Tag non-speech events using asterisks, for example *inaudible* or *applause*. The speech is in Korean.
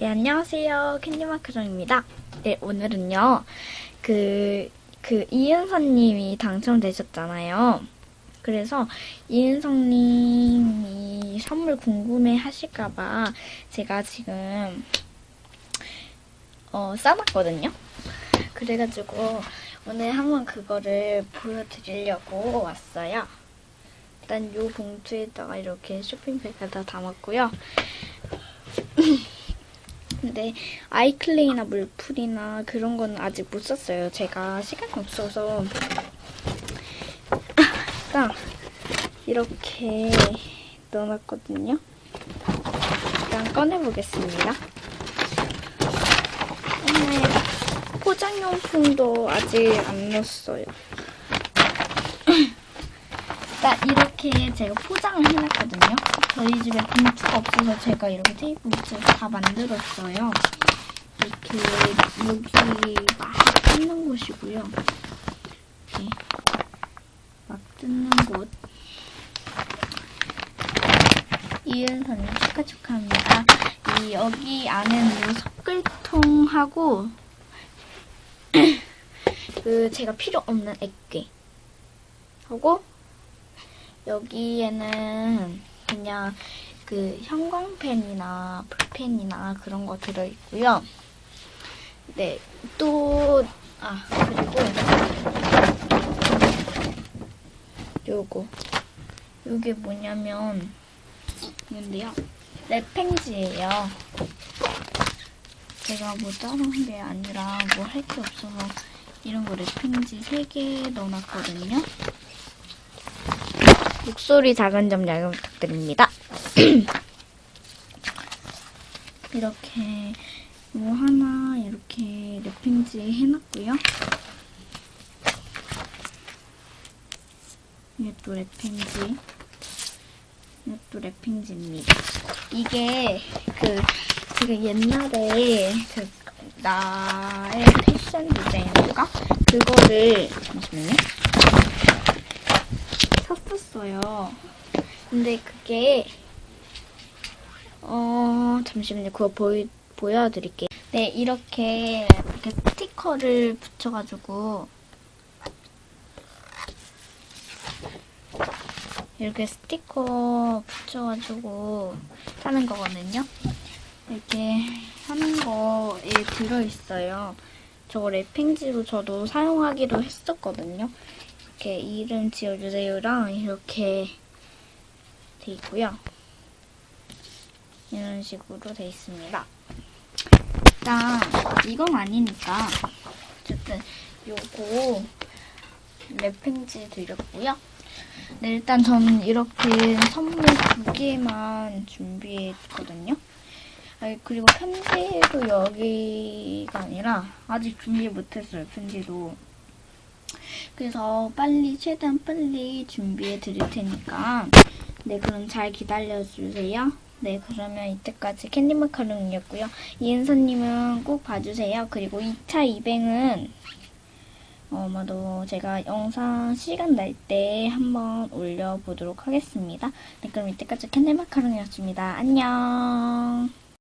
네, 안녕하세요. 캔디마크정입니다. 네, 오늘은요, 그, 그, 이은서님이 당첨되셨잖아요. 그래서 이은성님이 선물 궁금해 하실까봐 제가 지금, 어, 싸놨거든요. 그래가지고 오늘 한번 그거를 보여드리려고 왔어요. 일단 요 봉투에다가 이렇게 쇼핑백을 다 담았고요. *clears throat* 근데 아이클레이나 물풀이나 그런 건 아직 못 썼어요. 제가 시간이 없어서 딱 이렇게 넣어놨거든요. 일단 꺼내보겠습니다. 오늘 포장용품도 아직 안 넣었어요. *clears throat* 일단 이렇게 제가 포장을 해놨거든요. 저희 집에 봉투가 없어서 제가 이렇게 테이프 붙여서 다 만들었어요. 이렇게 여기 막 뜯는 곳이고요. 이렇게 막 뜯는 곳. 이은선님 축하 축하합니다. 이 여기 안에는 석글통하고 *clears throat* 그 제가 필요 없는 액괴 하고 여기에는 그냥 그 형광펜이나 볼펜이나 그런 거 들어있고요. 네, 또, 아, 그리고 요거. 요게 뭐냐면, 이건데요. 랩팽지예요. 제가 뭐 다른 게 아니라 뭐 할 게 없어서 이런 거 랩팽지 3개 넣어놨거든요. 목소리 작은 점 양해 부탁드립니다. *clears throat* 이렇게 뭐 하나 이렇게 랩핑지 해놨고요. 이것도 랩핑지. 이것도 랩핑지입니다. 이게 그 제가 옛날에 그 나의 패션 디자인인가 그거를 잠시만요. 샀었어요. 근데 그게 어 잠시만요. 그거 보여 보여드릴게요. 네 이렇게 이렇게 스티커를 붙여가지고 이렇게 스티커 붙여가지고 사는 거거든요. 이렇게 하는 거에 들어있어요. 저거 랩핑지로 저도 사용하기도 했었거든요. 이렇게 이름 지어주세요랑 이렇게 돼 있고요. 이런 식으로 돼 있습니다. 일단 이건 아니니까 어쨌든 요거 랩핑지 드렸고요. 네, 일단 저는 이렇게 선물 두 개만 준비했거든요. 아, 그리고 편지도 여기가 아니라 아직 준비 못했어요, 편지도. 그래서 빨리, 최대한 빨리 준비해 드릴 테니까. 네, 그럼 잘 기다려주세요. 네, 그러면 이때까지 캔디 마카롱이었고요. 이은서님은 꼭 봐주세요. 그리고 2차 입행은 어, 아마도 제가 영상 시간 날 때 한번 올려보도록 하겠습니다. 네, 그럼 이때까지 캔디 마카롱이었습니다. 안녕!